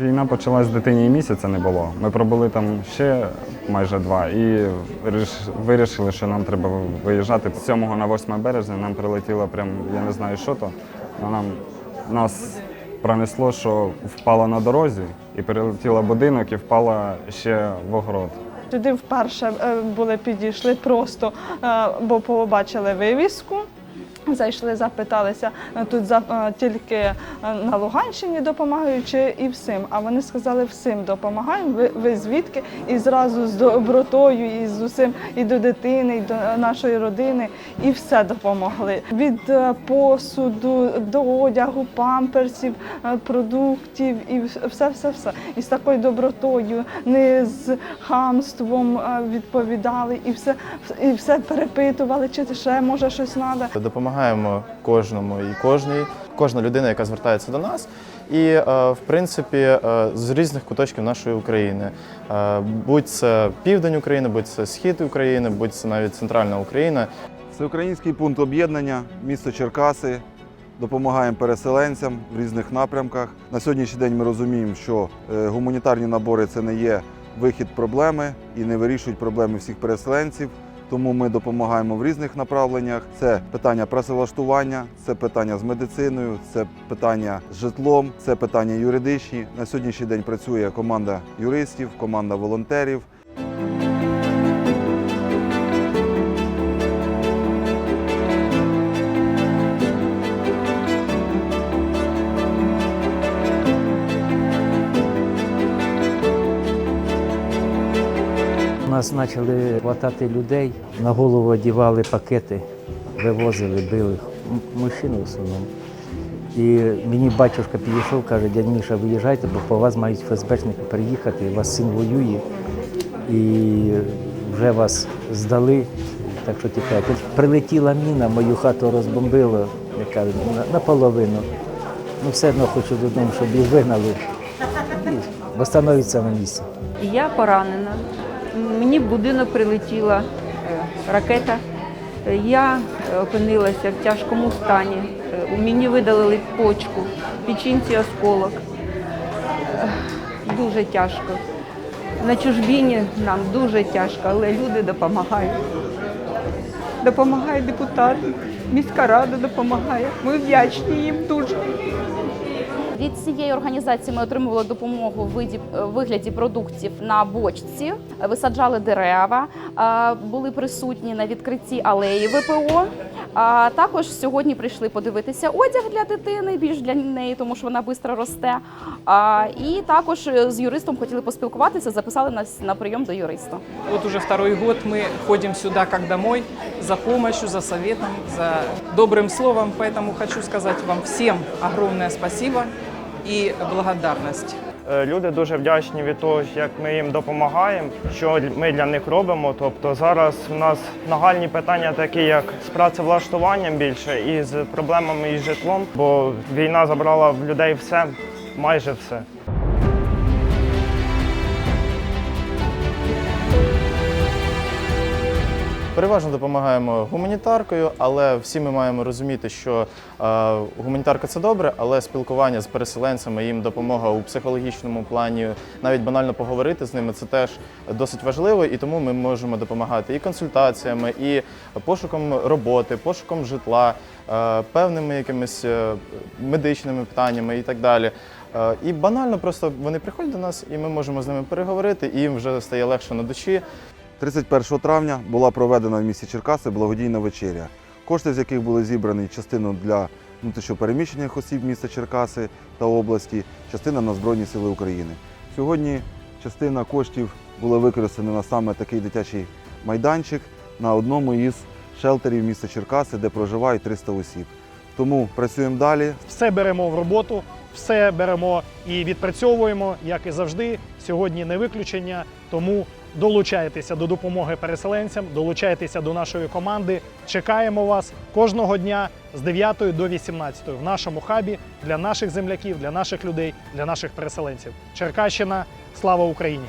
Війна почалась дитині і місяця не було. Ми пробули там ще майже два і вирішили, що нам треба виїжджати. З 7 на 8 березня нам прилетіло прям, я не знаю, що то. але Нам нас пронесло, що впало на дорозі, і прилетіло будинок, і впала ще в огород. Туди вперше е, були підійшли просто, е, бо побачили вивіску. Зайшли, запиталися е, тут за е, тільки е, на Луганщині допомагають чи і всім. А вони сказали, всім допомагаємо. Ви, ви звідки? І зразу з добротою, і з усім, і до дитини, і до нашої родини, і все допомогли. Від посуду до одягу, памперсів, продуктів, і все, все, все. І з такою добротою, не з хамством відповідали, і все, і все перепитували, чи ще може щось треба. Допомагаємо кожному і кожній, кожна людина, яка звертається до нас. І, е, в принципі, е, з різних куточків нашої України. Е, Будь це південь України, будь це схід України, будь це навіть центральна Україна. Всеукраїнський пункт об'єднання, місто Черкаси. Допомагаємо переселенцям в різних напрямках. На сьогоднішній день ми розуміємо, що гуманітарні набори це не є вихід проблеми і не вирішують проблеми всіх переселенців. Тому ми допомагаємо в різних направленнях. Це питання працевлаштування, це питання з медициною, це питання з житлом, це питання юридичні. На сьогоднішній день працює команда юристів, команда волонтерів. Нас почали хватати людей, на голову одягали пакети, вивозили, били мужчин в основному. І мені батюшка підійшов, каже, дядь Міша, виїжджайте, бо по вас мають ФСБшники приїхати, у вас син воює, і вже вас здали. Так що тікайте. Прилетіла міна, мою хату розбомбило, я кажу, на- наполовину. Ну все одно хочу додому, щоб їх вигнали. І встановиться на місці. Я поранена. Мені в будинок прилетіла е, ракета. Я е, опинилася в тяжкому стані. Е, мені видалили почку, печінці осколок. Дуже тяжко. На чужбіні нам дуже тяжко, але люди допомагають. Допомагає депутат, міська рада допомагає. Ми вдячні їм дуже. Від цієї організації ми отримували допомогу в виді- е, вигляді продуктів на бочці, висаджали дерева, е, були присутні на відкритті алеї ВПО. А також сьогодні прийшли подивитися одяг для дитини, більш для неї, тому що вона швидко росте. А, І також е, з юристом хотіли поспілкуватися, записали нас на прийом до юриста. Вот уже второй год мы ходим сюда как домой за помощью, за советом, за добрым словом. Поэтому хочу сказать вам всем огромное спасибо и благодарность. Е, Люди дуже вдячні від того, як ми їм допомагаємо, що ми для них робимо. Тобто зараз у нас нагальні питання такі, як з працевлаштуванням більше і з проблемами із житлом, бо війна забрала в людей все, майже все. Переважно допомагаємо гуманітаркою, але всі ми маємо розуміти, що е, гуманітарка це добре, але спілкування з переселенцями, їм допомога у психологічному плані, навіть банально поговорити з ними, це теж досить важливо, і тому ми можемо допомагати і консультаціями, і пошуком роботи, пошуком житла, е, певними якимись е, медичними питаннями і так далі. І банально просто вони приходять до нас, і ми можемо з ними переговорити, і їм вже стає легше на душі. 31 травня була проведена в місті Черкаси благодійна вечеря, кошти з яких були зібрані частину для внутрішньопереміщених осіб міста Черкаси та області, частина на Збройні Сили України. Сьогодні частина коштів була використана на саме такий дитячий майданчик на одному із шелтерів міста Черкаси, де проживають 300 осіб. Тому працюємо далі. все беремо в роботу, все беремо і відпрацьовуємо, як і завжди. Сьогодні не виключення. Тому долучайтеся до допомоги переселенцям, долучайтеся до нашої команди. Чекаємо вас кожного дня з 9 до 18 в нашому хабі для наших земляків, для наших людей, для наших переселенців. Черкащина, слава Україні!